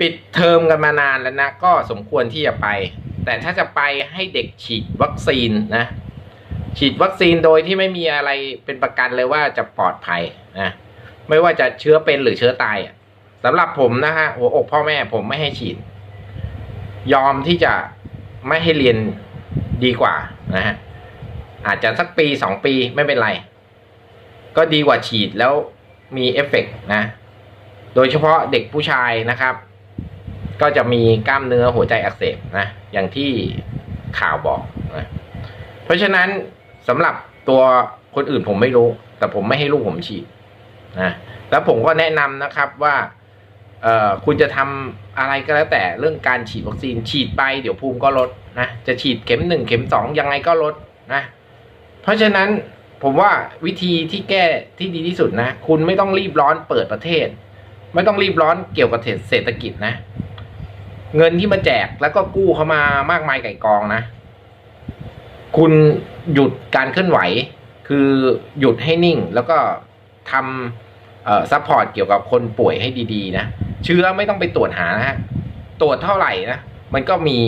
ปิดเทอมกันมานานแล้วนะ ก็สมควรที่จะไป แต่ถ้าจะไปให้เด็กฉีดวัคซีนนะ ฉีดวัคซีนโดยที่ไม่มีอะไรเป็นประกันเลยว่าจะปลอดภัยนะไม่ว่าจะเชื้อเป็นหรือเชื้อตายสำหรับผมนะฮะหัวอกพ่อแม่ผมไม่ให้ฉีด ยอมที่จะไม่ให้เรียนดีกว่านะฮะอาจจะสักปีสองปีไม่เป็นไร ก็ดีกว่าฉีดแล้วมีเอฟเฟกต์นะ โดยเฉพาะเด็กผู้ชายนะครับ ก็จะมีกล้ามเนื้อหัวใจอักเสบนะอย่างที่ข่าวบอกนะเพราะฉะนั้นสำหรับตัวคนอื่นผมไม่รู้ แต่ผมไม่ให้ลูกผมฉีดนะแล้วผมก็แนะนำนะครับว่าเอ่อคุณจะทำอะไรก็แล้วแต่เรื่องการฉีดวัคซีนฉีดไปเดี๋ยวภูมิก็ลดนะจะฉีดเข็มหนึ่งเข็มสองยังไงก็ลดนะเพราะฉะนั้นผมว่าวิธีที่แก้ที่ดีที่สุดนะ คุณไม่ต้องรีบร้อนเปิดประเทศ ไม่ต้องรีบร้อนเกี่ยวกับเศรษฐกิจนะ เงินที่มาแจกแล้วก็กู้เข้ามามากมายไก่กองนะ คุณหยุดการเคลื่อนไหว คือหยุดให้นิ่งแล้วก็ทำซัพพอร์ตเกี่ยวกับคนป่วยให้ดีๆ นะ เชื้อไม่ต้องไปตรวจหานะฮะตรวจเท่าไหร่นะ มันก็มี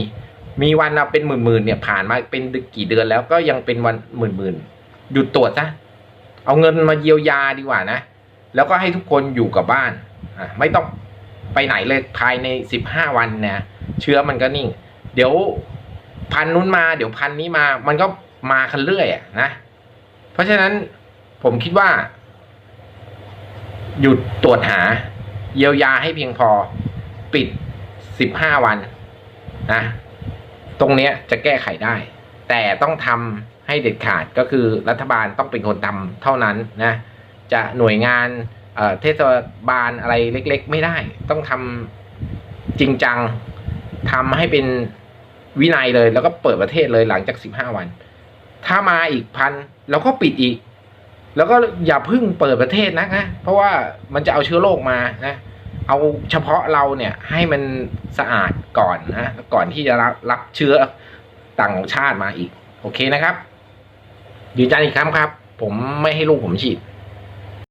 มีวันนะเป็นหมื่นๆเนี่ยผ่านมาเป็นกี่เดือนแล้วก็ยังเป็นวันหมื่นๆหยุดตรวจซะเอาเงินมาเยียวยาดีกว่านะ แล้วก็ให้ทุกคนอยู่กับบ้านอะไม่ต้อง ไปไหนเลยภายในสิบห้าวันเนี่ยเชื้อมันก็นิ่ง เดี๋ยวพันนู้นมา เดี๋ยวพันนี้มา มันก็มาคันเรื่อยอะนะ เพราะฉะนั้นผมคิดว่า หยุดตรวจหา เยียวยาให้เพียงพอปิดสิบห้าวันนะตรงเนี้ยจะแก้ไขได้ แต่ต้องทำให้เด็ดขาดก็คือรัฐบาลต้องเป็นคนทำเท่านั้นนะ จะหน่วยงาน เทศบาลอะไรเล็ก ๆ ไม่ได้ ต้องทำจริงจังทำให้เป็นวินัยเลย แล้วก็เปิดประเทศเลยหลังจากสิบห้าวัน ถ้ามาอีกพันเราก็ปิดอีก แล้วก็อย่าพึ่งเปิดประเทศนะนะเพราะว่ามันจะเอาเชื้อโรคมานะเอาเฉพาะเราเนี่ยให้มันสะอาดก่อนนะก่อนที่จะรับรับเชื้อต่างชาติมาอีก โอเคนะครับยืนยันอีกครั้งครับ ผมไม่ให้ลูกผมฉีด